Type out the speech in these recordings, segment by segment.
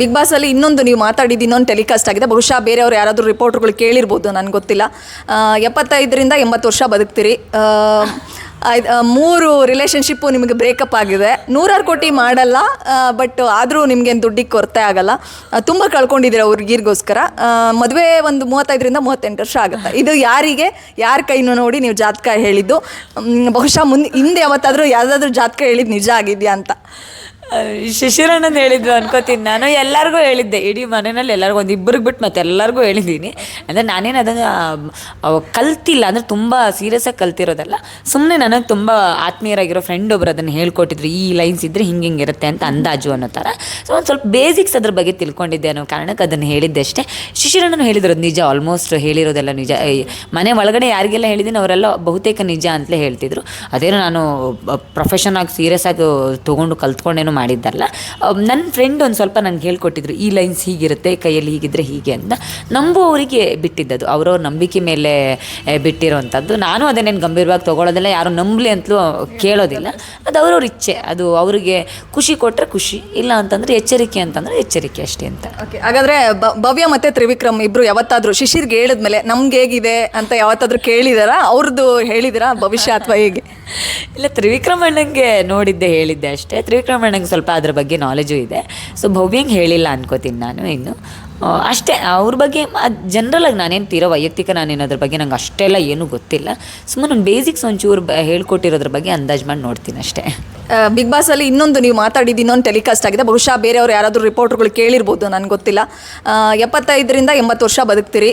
Big boss ಅಲ್ಲಿ ಇನ್ನೊಂದು ನೀವು ಮಾತಾಡಿದ್ದು ಇನ್ನೊಂದು ಟೆಲಿಕಾಸ್ಟ್ ಆಗಿದೆ. ಬಹುಶಃ ಬೇರೆಯವರು ಯಾರಾದರೂ ರಿಪೋರ್ಟ್ಗಳು ಕೇಳಿರ್ಬೋದು ನನಗೆ ಗೊತ್ತಿಲ್ಲ. ಎಪ್ಪತ್ತೈದರಿಂದ ಎಂಬತ್ತು ವರ್ಷ ಬದುಕ್ತೀರಿ. ಮೂರು ರಿಲೇಷನ್ಶಿಪ್ಪು ನಿಮಗೆ ಬ್ರೇಕಪ್ ಆಗಿದೆ. ನೂರಾರು ಕೋಟಿ ಮಾಡಲ್ಲ ಬಟ್ ಆದರೂ ನಿಮ್ಗೇನು ದುಡ್ಡಿಗೆ ಕೊರತೆ ಆಗಲ್ಲ. ತುಂಬ ಕಳ್ಕೊಂಡಿದ್ದೀರ ಹುಡುಗಿರ್ಗೋಸ್ಕರ. ಮದುವೆ ಒಂದು ಮೂವತ್ತೈದರಿಂದ ಮೂವತ್ತೆಂಟು ವರ್ಷ ಆಗುತ್ತೆ. ಇದು ಯಾರಿಗೆ, ಯಾರ ಕೈನೂ ನೋಡಿ ನೀವು ಜಾತಕ ಹೇಳಿದ್ದು. ಬಹುಶಃ ಮುಂದೆ, ಹಿಂದೆ ಯಾವತ್ತಾದರೂ ಯಾವುದಾದ್ರೂ ಜಾತಕ ಹೇಳಿದ್ದು ನಿಜ ಆಗಿದೆಯಾ ಅಂತ. ಶಶಿರಣ್ಣನ್ ಹೇಳಿದ್ರು ಅನ್ಕೋತೀನಿ. ನಾನು ಎಲ್ಲರಿಗೂ ಹೇಳಿದ್ದೆ. ಇಡೀ ಮನೆಯಲ್ಲಿ ಎಲ್ಲರಿಗೂ, ಒಂದು ಇಬ್ಬರಿಗೆ ಬಿಟ್ಟು ಮತ್ತೆ ಎಲ್ಲರಿಗೂ ಹೇಳಿದ್ದೀನಿ ಅಂದರೆ ನಾನೇನು ಅದನ್ನು ಕಲ್ತಿಲ್ಲ. ಅಂದರೆ ತುಂಬ ಸೀರಿಯಸ್ಸಾಗಿ ಕಲ್ತಿರೋದಲ್ಲ. ಸುಮ್ಮನೆ ನನಗೆ ತುಂಬ ಆತ್ಮೀಯರಾಗಿರೋ ಫ್ರೆಂಡ್ ಒಬ್ರು ಅದನ್ನು ಹೇಳ್ಕೊಟ್ಟಿದ್ರು. ಈ ಲೈನ್ಸ್ ಇದ್ದರೆ ಹಿಂಗೆ ಹಿಂಗೆ ಇರುತ್ತೆ ಅಂತ ಅಂದಾಜು ಅನ್ನೋ ಥರ. ಸೊ ಒಂದು ಸ್ವಲ್ಪ ಬೇಸಿಕ್ಸ್ ಅದ್ರ ಬಗ್ಗೆ ತಿಳ್ಕೊಂಡಿದ್ದೆ ಅನ್ನೋ ಕಾರಣಕ್ಕೆ ಅದನ್ನು ಹೇಳಿದ್ದೆ ಅಷ್ಟೇ. ಶಿಶಿರಣ್ಣನ ಹೇಳಿದ್ರು ನಿಜ. ಆಲ್ಮೋಸ್ಟ್ ಹೇಳಿರೋದೆಲ್ಲ ನಿಜ. ಮನೆ ಒಳಗಡೆ ಯಾರಿಗೆಲ್ಲ ಹೇಳಿದ್ದೀನಿ ಅವರೆಲ್ಲ ಬಹುತೇಕ ನಿಜ ಅಂತಲೇ ಹೇಳ್ತಿದ್ರು. ಅದೇನೋ ನಾನು ಪ್ರೊಫೆಷನ್ ಆಗಿ ಸೀರಿಯಸ್ ಆಗಿ ತೊಗೊಂಡು ಕಲ್ತ್ಕೊಂಡೇನು ಮಾಡಿದ್ದಲ್ಲ. ನನ್ನ ಫ್ರೆಂಡ್ ಒಂದು ಸ್ವಲ್ಪ ನನಗೆ ಹೇಳ್ಕೊಟ್ಟಿದ್ರು, ಈ ಲೈನ್ಸ್ ಹೀಗಿರುತ್ತೆ, ಕೈಯಲ್ಲಿ ಹೀಗಿದ್ರೆ ಹೀಗೆ ಅಂತ. ನಂಬುವವರಿಗೆ ಬಿಟ್ಟಿದ್ದದು. ಅವರವ್ರ ನಂಬಿಕೆ ಮೇಲೆ ಬಿಟ್ಟಿರೋವಂಥದ್ದು ನಾನು ಅದನ್ನೇನು ಗಂಭೀರವಾಗಿ ತೊಗೊಳೋದಿಲ್ಲ, ಯಾರು ನಂಬಲಿ ಅಂತಲೂ ಕೇಳೋದಿಲ್ಲ. ಅದು ಅವ್ರವ್ರ ಇಚ್ಛೆ. ಅದು ಅವರಿಗೆ ಖುಷಿ ಕೊಟ್ಟರೆ ಖುಷಿ, ಇಲ್ಲ ಅಂತಂದರೆ ಎಚ್ಚರಿಕೆ ಅಂತಂದರೆ ಎಚ್ಚರಿಕೆ ಅಷ್ಟೇ ಅಂತ. ಓಕೆ ಹಾಗಾದರೆ ಭವ್ಯ ಮತ್ತು ತ್ರಿವಿಕ್ರಮ್ ಇಬ್ಬರು ಯಾವತ್ತಾದರೂ ಶಿಶಿರ್ಗೆ ಹೇಳಿದ್ಮೇಲೆ ನಮ್ಗೆ ಹೇಗಿದೆ ಅಂತ ಯಾವತ್ತಾದರೂ ಕೇಳಿದಾರ? ಅವ್ರದ್ದು ಹೇಳಿದಿರಾ ಭವಿಷ್ಯ ಅಥವಾ ಹೇಗೆ? ಇಲ್ಲ, ತ್ರಿವಿಕ್ರಮಣ್ಣಂಗೆ ನೋಡಿದ್ದೆ, ಹೇಳಿದ್ದೆ ಅಷ್ಟೇ. ತ್ರಿವಿಕ್ರಮಣ್ಣಂಗೆ ಸ್ವಲ್ಪ ಅದ್ರ ಬಗ್ಗೆ ನಾಲೆಜು ಇದೆ. ಸೊ ಭವ್ಯಂಗೆ ಹೇಳಿಲ್ಲ ಅನ್ಕೋತೀನಿ ನಾನು ಇನ್ನು. ಅಷ್ಟೇ, ಅವ್ರ ಬಗ್ಗೆ ಜನ್ರಲಾಗಿ ನಾನೇನು ತೀರೋ ವೈಯಕ್ತಿಕ ನಾನೇನು ಅದ್ರ ಬಗ್ಗೆ ನಂಗೆ ಅಷ್ಟೆಲ್ಲ ಏನೂ ಗೊತ್ತಿಲ್ಲ. ಸುಮ್ಮನೆ ಒಂದು ಬೇಸಿಕ್ಸ್ ಒಂಚೂರು ಬ, ಹೇಳ್ಕೊಟ್ಟಿರೋದ್ರ ಬಗ್ಗೆ ಅಂದಾಜು ಮಾಡಿ ನೋಡ್ತೀನಿ ಅಷ್ಟೇ. ಬಿಗ್ ಬಾಸ್ ಅಲ್ಲಿ ಇನ್ನೊಂದು ನೀವು ಮಾತಾಡಿದ್ದು ಇನ್ನೊಂದು ಟೆಲಿಕಾಸ್ಟ್ ಆಗಿದೆ. ಬಹುಶಃ ಬೇರೆಯವರು ಯಾರಾದರೂ ರಿಪೋರ್ಟರ್ಗಳು ಕೇಳಿರ್ಬೋದು, ನನಗೆ ಗೊತ್ತಿಲ್ಲ. ಎಪ್ಪತ್ತೈದರಿಂದ ಎಂಬತ್ತು ವರ್ಷ ಬದುಕ್ತೀರಿ.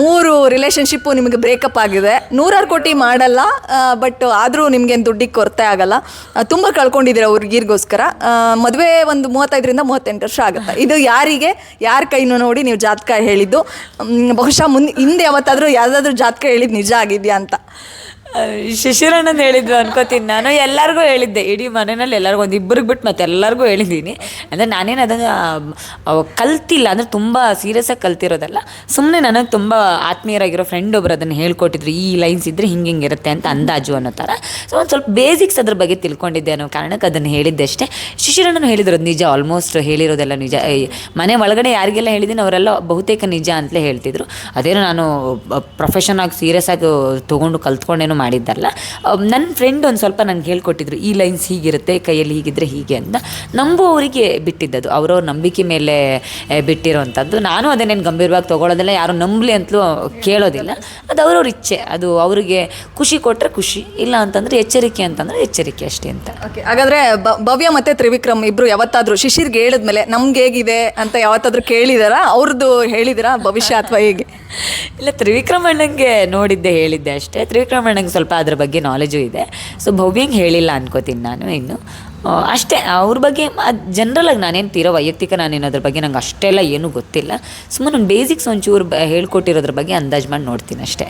ಮೂರು ರಿಲೇಷನ್ಶಿಪ್ಪು ನಿಮಗೆ ಬ್ರೇಕಪ್ ಆಗಿದೆ. ನೂರಾರು ಕೋಟಿ ಮಾಡಲ್ಲ ಬಟ್ ಆದರೂ ನಿಮ್ಗೇನು ದುಡ್ಡಿಗೆ ಕೊರತೆ ಆಗಲ್ಲ. ತುಂಬ ಕಳ್ಕೊಂಡಿದ್ದೀರ ಗೀರ್ಗೋಸ್ಕರ. ಮದುವೆ ಒಂದು ಮೂವತ್ತೈದರಿಂದ ಮೂವತ್ತೆಂಟು ವರ್ಷ ಆಗುತ್ತೆ. ಇದು ಯಾರಿಗೆ, ಯಾರ ಕೈನೂ ನೋಡಿ ನೀವು ಜಾತಕ ಹೇಳಿದ್ದು. ಬಹುಶಃ ಮುಂದೆ ಹಿಂದೆ ಯಾವತ್ತಾದರೂ ಯಾವುದಾದ್ರೂ ಜಾತಕ ಹೇಳಿದ್ದು ನಿಜ ಆಗಿದೆಯಾ ಅಂತ. ಶಶಿರಣ್ಣನ್ ಹೇಳಿದ್ರು ಅನ್ಕೋತೀನಿ ನಾನು. ಎಲ್ಲರಿಗೂ ಹೇಳಿದ್ದೆ. ಇಡೀ ಮನೆಯಲ್ಲಿ ಎಲ್ಲರಿಗೂ, ಒಂದು ಇಬ್ಬರಿಗೆ ಬಿಟ್ಟು ಮತ್ತೆ ಎಲ್ಲರಿಗೂ ಹೇಳಿದ್ದೀನಿ ಅಂದರೆ ನಾನೇನು ಅದನ್ನು ಕಲ್ತಿಲ್ಲ. ಅಂದರೆ ತುಂಬ ಸೀರಿಯಸ್ಸಾಗಿ ಕಲ್ತಿರೋದಲ್ಲ. ಸುಮ್ಮನೆ ನನಗೆ ತುಂಬ ಆತ್ಮೀಯರಾಗಿರೋ ಫ್ರೆಂಡ್ ಒಬ್ರು ಅದನ್ನು ಹೇಳ್ಕೊಟ್ಟಿದ್ರು. ಈ ಲೈನ್ಸ್ ಇದ್ದರೆ ಹಿಂಗೆ ಹಿಂಗೆ ಇರುತ್ತೆ ಅಂತ ಅಂದಾಜು ಅನ್ನೋ ಥರ. ಸೊ ಒಂದು ಸ್ವಲ್ಪ ಬೇಸಿಕ್ಸ್ ಅದ್ರ ಬಗ್ಗೆ ತಿಳ್ಕೊಂಡಿದ್ದೆ ಅನ್ನೋ ಕಾರಣಕ್ಕೆ ಅದನ್ನು ಹೇಳಿದ್ದೆ ಅಷ್ಟೇ. ಶಿಶಿರಣ್ಣನು ಹೇಳಿದ್ರು ನಿಜ. ಆಲ್ಮೋಸ್ಟ್ ಹೇಳಿರೋದೆಲ್ಲ ನಿಜ. ಮನೆ ಒಳಗಡೆ ಯಾರಿಗೆಲ್ಲ ಹೇಳಿದ್ದೀನಿ ಅವರೆಲ್ಲ ಬಹುತೇಕ ನಿಜ ಅಂತಲೇ ಹೇಳ್ತಿದ್ರು. ಅದೇನೋ ನಾನು ಪ್ರೊಫೆಷನ್ ಆಗಿ ಸೀರಿಯಸ್ ಆಗಿ ತೊಗೊಂಡು ಕಲ್ತ್ಕೊಂಡೇನು ಮಾಡಿದ್ದಲ್ಲ. ನನ್ನ ಫ್ರೆಂಡ್ ಒಂದು ಸ್ವಲ್ಪ ನನಗೆ ಹೇಳ್ಕೊಟ್ಟಿದ್ರು ಈ ಲೈನ್ಸ್ ಹೀಗಿರುತ್ತೆ ಕೈಯಲ್ಲಿ ಹೀಗಿದ್ರೆ ಹೀಗೆ ಅಂತ. ನಂಬುವವರಿಗೆ ಬಿಟ್ಟಿದ್ದದು. ಅವರವ್ರ ನಂಬಿಕೆ ಮೇಲೆ ಬಿಟ್ಟಿರುವಂಥದ್ದು ನಾನು ಅದನ್ನೇನು ಗಂಭೀರವಾಗಿ ತೊಗೊಳೋದಿಲ್ಲ ಯಾರು ನಂಬಲಿ ಅಂತಲೂ ಕೇಳೋದಿಲ್ಲ. ಅದು ಅವ್ರವ್ರ ಇಚ್ಛೆ. ಅದು ಅವರಿಗೆ ಖುಷಿ ಕೊಟ್ಟರೆ ಖುಷಿ ಇಲ್ಲ ಅಂತಂದರೆ ಎಚ್ಚರಿಕೆ ಅಂತಂದರೆ ಎಚ್ಚರಿಕೆ ಅಷ್ಟೇ ಅಂತ. ಓಕೆ ಹಾಗಾದ್ರೆ ಬ- ಭವ್ಯ ಮತ್ತು ತ್ರಿವಿಕ್ರಮ್ ಇಬ್ಬರು ಯಾವತ್ತಾದರೂ ಶಿಶಿರ್ಗೆ ಹೇಳಿದ್ಮೇಲೆ ನಮ್ಗೆ ಹೇಗಿದೆ ಅಂತ ಯಾವತ್ತಾದರೂ ಕೇಳಿದಾರ? ಅವ್ರದ್ದು ಹೇಳಿದಿರಾ ಭವಿಷ್ಯ ಅಥವಾ ಹೇಗೆ? ಇಲ್ಲ ತ್ರಿವಿಕ್ರಮ್ ಅಣ್ಣಂಗೆ ನೋಡಿದ್ದೆ ಹೇಳಿದ್ದೆ ಅಷ್ಟೇ. ತ್ರಿವಿಕ್ರಮ್ ಅಣ್ಣಂಗೆ ಸ್ವಲ್ಪ ಅದ್ರ ಬಗ್ಗೆ ನಾಲೆಜು ಇದೆ. ಸೊ ಭವ್ಯಂಗೆ ಹೇಳಿಲ್ಲ ಅನ್ಕೋತೀನಿ ನಾನು ಇನ್ನು. ಅಷ್ಟೇ, ಅವ್ರ ಬಗ್ಗೆ ಜನರಲಾಗಿ ನಾನೇನು ತೀರೋ ವೈಯಕ್ತಿಕ ನಾನೇನು ಅದ್ರ ಬಗ್ಗೆ ನಂಗೆ ಅಷ್ಟೆಲ್ಲ ಏನೂ ಗೊತ್ತಿಲ್ಲ. ಸುಮ್ಮನೆ ಒಂದು ಬೇಸಿಕ್ಸ್ ಒಂಚೂರು ಹೇಳ್ಕೊಟ್ಟಿರೋದ್ರ ಬಗ್ಗೆ ಅಂದಾಜು ಮಾಡಿ ನೋಡ್ತೀನಿ ಅಷ್ಟೇ.